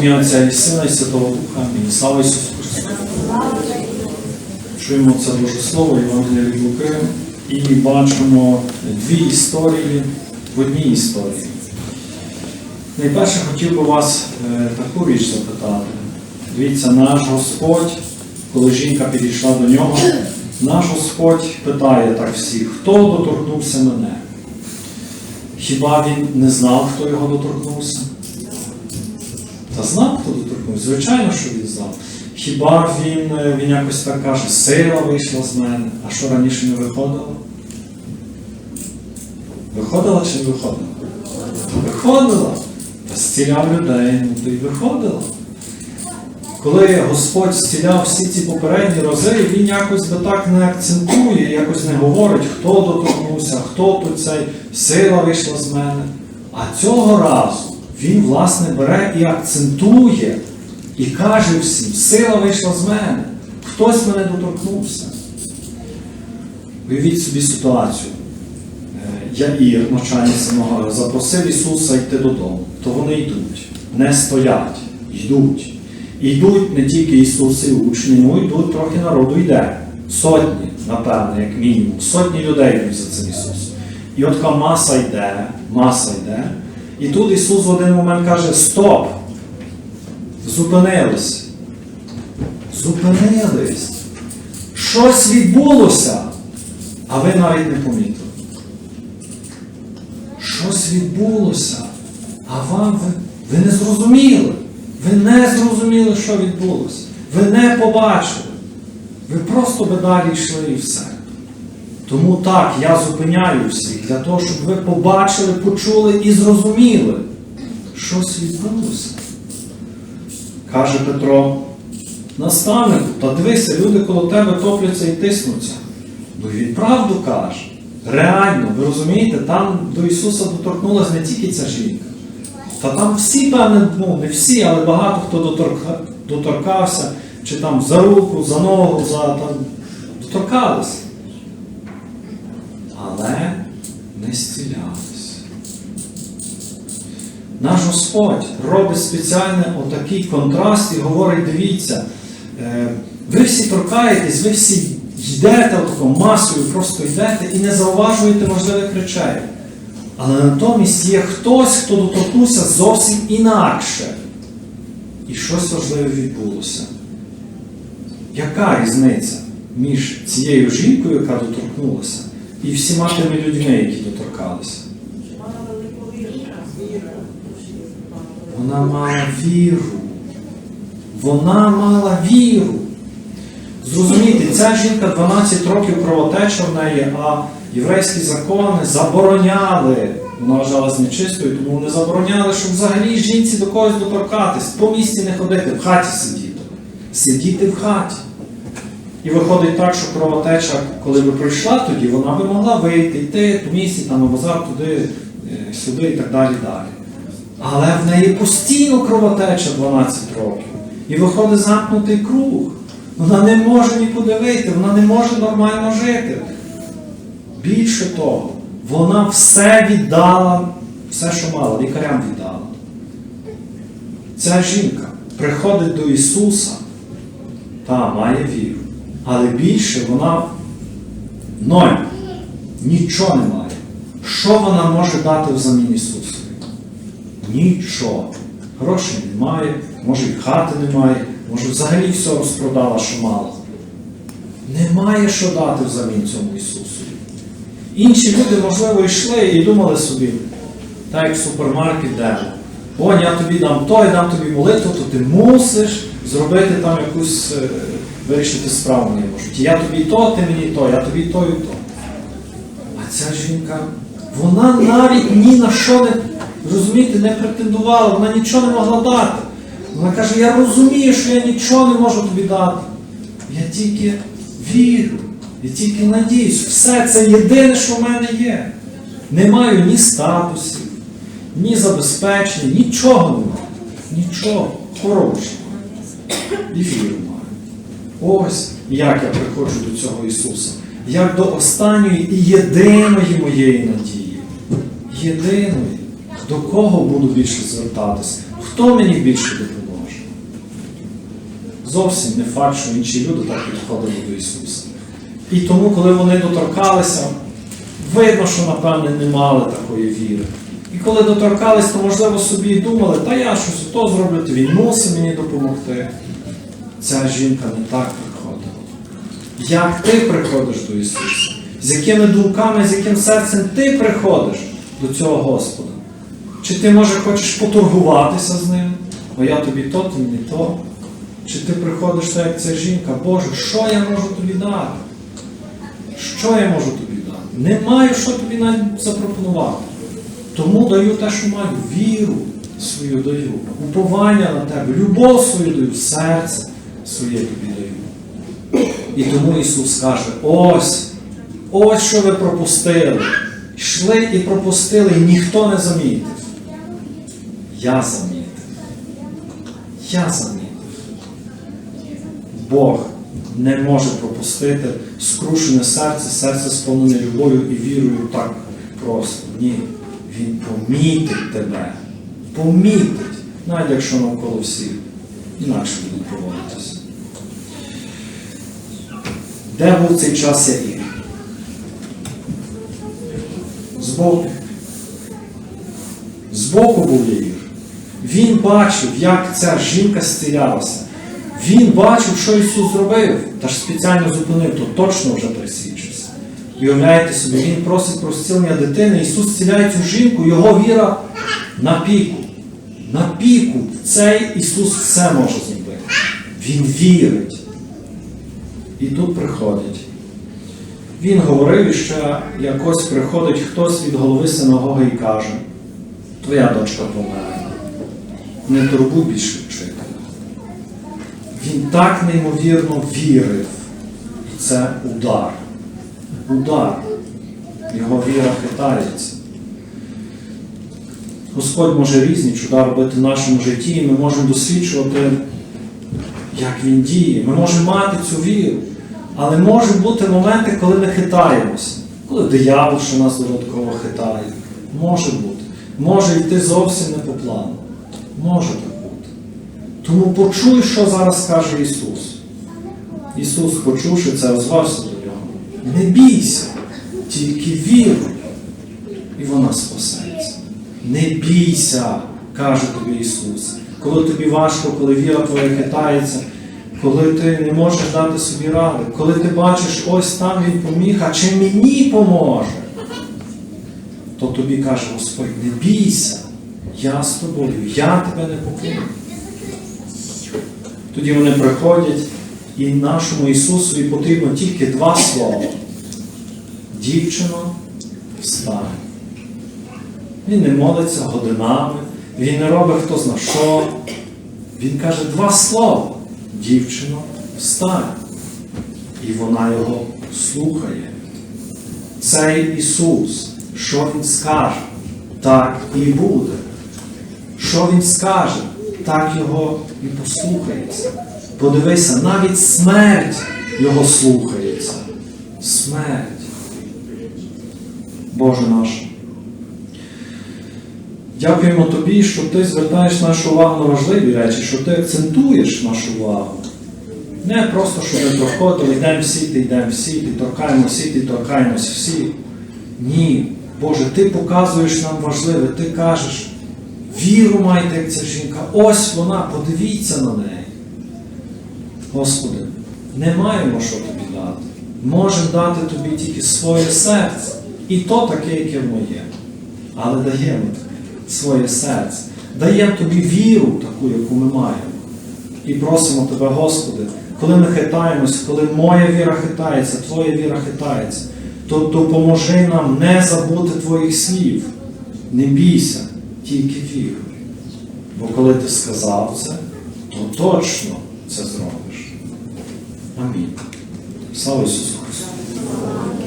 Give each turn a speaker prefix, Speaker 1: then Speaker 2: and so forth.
Speaker 1: ім'я Отця і Сина і Святого Духа. Амінь. Слава Ісусу Христу. Чуємо це Боже Слово, Євангелія від Луки, і бачимо дві історії в одній історії. Найперше хотів би вас е, таку річ запитати. Дивіться, наш Господь, коли жінка підійшла до нього, наш Господь питає так всіх, хто доторкнувся мене? Хіба він не знав, хто його доторкнувся? Та знав, хто доторкнувся? Звичайно, що він знав. Хіба він, е, він якось так каже, сила вийшла з мене, а що раніше не виходило? Виходила чи не виходила? Виходила. Та зціляв людей, ну то й виходила. Коли Господь зціляв всі ці попередні рази, він якось би так не акцентує, якось не говорить, хто доторкнувся, хто тут цей сила вийшла з мене. А цього разу він, власне, бере і акцентує, і каже всім, сила вийшла з мене, хтось мене доторкнувся. Уявіть собі ситуацію. Е, Яїр, навчання самого, запросив Ісуса йти додому, то вони йдуть, не стоять, йдуть. Йдуть не тільки Ісус і учні, ну йдуть трохи народу йде. Сотні, напевно, як мінімум, сотні людей йдуть за цим Ісусом. І от така маса йде, маса йде. І тут Ісус в один момент каже: Стоп! Зупинились. Зупинились. Щось відбулося, а ви навіть не помітили. Щось відбулося, а вам ви, ви не зрозуміли. Ви не зрозуміли, що відбулося. Ви не побачили. Ви просто би далі йшли і все. Тому так, я зупиняю всіх для того, щоб ви побачили, почули і зрозуміли, щось відбулося. Каже Петро, наставнику, та дивися, люди коло тебе топляться і тиснуться. Ну він правду каже. Реально, ви розумієте, там до Ісуса доторкнулася не тільки ця жінка. Та там всі, певне, ну не всі, але багато хто доторка, доторкався, чи там за руку, за ногу, за там, доторкалися. Але зцілялися. Наш Господь робить спеціальний отакий контраст і говорить, дивіться, е, ви всі торкаєтесь, ви всі йдете отако масою, просто йдете і не зауважуєте можливих речей. Але натомість є хтось, хто доторкнувся зовсім інакше. І щось важливе відбулося. Яка різниця між цією жінкою, яка доторкнулася, і всіма тими людьми, які доторкалися? Вона мала віру. Вона мала віру. Зрозумійте, ця жінка 12 років кровотеча в неї, а єврейські закони забороняли, вона вважалась нечистою, тому вони забороняли, щоб взагалі жінці до когось доторкатись, по місті не ходити, в хаті сидіти. Сидіти в хаті. І виходить так, що кровотеча, коли би прийшла тоді, вона би могла вийти, йти по місті, там на базар туди, е, сюди і так далі. далі. Але в неї постійно кровотеча 12 років. І виходить замкнутий круг. Вона не може нікуди вийти, вона не може нормально жити. Більше того, вона все віддала, все, що мала, лікарям віддала. Ця жінка приходить до Ісуса та має віру. Але більше вона ноль. Нічого не має. Що вона може дати взамін Ісусу? Нічого. Грошей немає, може і хати немає, може взагалі все розпродала, що мала. Немає що дати взамін цьому Ісусу. Інші люди, можливо, йшли і думали собі, так як супермаркет йдемо. О, я тобі дам то, я дам тобі молитву, то ти мусиш зробити там якусь, е, вирішити справу не можуть. Я тобі то, ти мені то, я тобі то і то. А ця жінка, вона навіть ні на що не, розумієте, не претендувала, вона нічого не могла дати. Вона каже, я розумію, що я нічого не можу тобі дати. Я тільки вірю, я тільки надіюсь. Все це єдине, що в мене є. Не маю ні статусів, ні забезпечення, нічого немає. Нічого хорошого. І віру маю. Ось як я приходжу до цього Ісуса. Як до останньої і єдиної моєї надії. Єдиної. До кого буду більше звертатись? Хто мені більше допоможе? зовсім не факт, що інші люди так підходили до Ісуса. І тому, коли вони доторкалися, видно, що, напевне, не мали такої віри. І коли доторкались, то, можливо, собі думали, та я щось то зроблю, то він мусить мені допомогти. Ця жінка не так приходила. Як ти приходиш до Ісуса? З якими думками, з яким серцем ти приходиш до цього Господа? Чи ти, може, хочеш поторгуватися з ним? Бо я тобі то, ти мені то. Чи ти приходиш так, як ця жінка, Боже, що я можу тобі дати? Що я можу тобі дати? Не маю що тобі навіть запропонувати. Тому даю те, що маю, віру свою даю, уповання на тебе, любов свою даю, серце своє тобі даю. І тому Ісус каже: ось, ось що ви пропустили. Йшли і пропустили, і ніхто не замітив. Я замітив. Я замітив. Бог не може пропустити скрушене серце, серце сповнене любов'ю і вірою так просто. Ні. Він помітить тебе. Помітить, навіть якщо навколо всіх інакше будуть поводитися. Де був цей час Яїр? Збоку. Збоку був Яїр. Він бачив, як ця жінка зцілялася. Він бачив, що Ісус зробив, та ж спеціально зупинив, то точно вже присвідчився. Уявляєте собі, Він просить про зцілення дитини, Ісус зціляє цю жінку, його віра на піку. На піку. Цей Ісус все може зробити. Він вірить. І тут приходять. Він говорив, ще якось приходить хтось від голови синагоги і каже, твоя дочка померла. Не турбуй більше вчителя. Він так неймовірно вірив. І це удар. Удар. Його віра хитається. Господь може різні чуда робити в нашому житті, і ми можемо досліджувати, як Він діє. Ми можемо мати цю віру. Але можуть бути моменти, коли ми хитаємося, коли диявол, що нас додатково хитає. Може бути. Може йти зовсім не по плану. Може так бути. Тому почуй, що зараз каже Ісус. Ісус, почувши це, озвався до. Не бійся, тільки віруй, і вона спасеться. Не бійся, каже тобі Ісус. Коли тобі важко, коли віра твоя хитається, коли ти не можеш дати собі ради, коли ти бачиш, ось там Він поміг, а чи мені поможе, то тобі каже Господь, не бійся, я з тобою, я тебе не покину. Тоді вони приходять, і нашому Ісусові потрібно тільки два слова. Дівчино, встань. Він не молиться годинами, він не робить хто зна що. Він каже два слова. Дівчино, встань. І вона його слухає. Цей Ісус, що Він скаже, так і буде. Що Він скаже, так його і послухається. Подивися, навіть смерть його слухається. Смерть. Боже наш. Дякуємо Тобі, що Ти звертаєш нашу увагу на важливі речі, що Ти акцентуєш нашу увагу. Не просто, щоб ми проходили, йдемо всі, ти йдемо всі, ти торкаємо всі, ти торкаємось всі. Ні, Боже, Ти показуєш нам важливе, Ти кажеш, віру майте, як ця жінка, ось вона, подивіться на неї. Господи, не маємо що тобі дати. Можемо дати тобі тільки своє серце. І то таке, яке моє. Але даємо тобі своє серце. Даємо тобі віру, таку, яку ми маємо. І просимо тебе, Господи, коли ми хитаємось, коли моя віра хитається, Твоя віра хитається, то допоможи нам не забути Твоїх слів. Не бійся, тільки віруй. Бо коли ти сказав це, то точно це зробиш. Amém. Salve Jesus Cristo.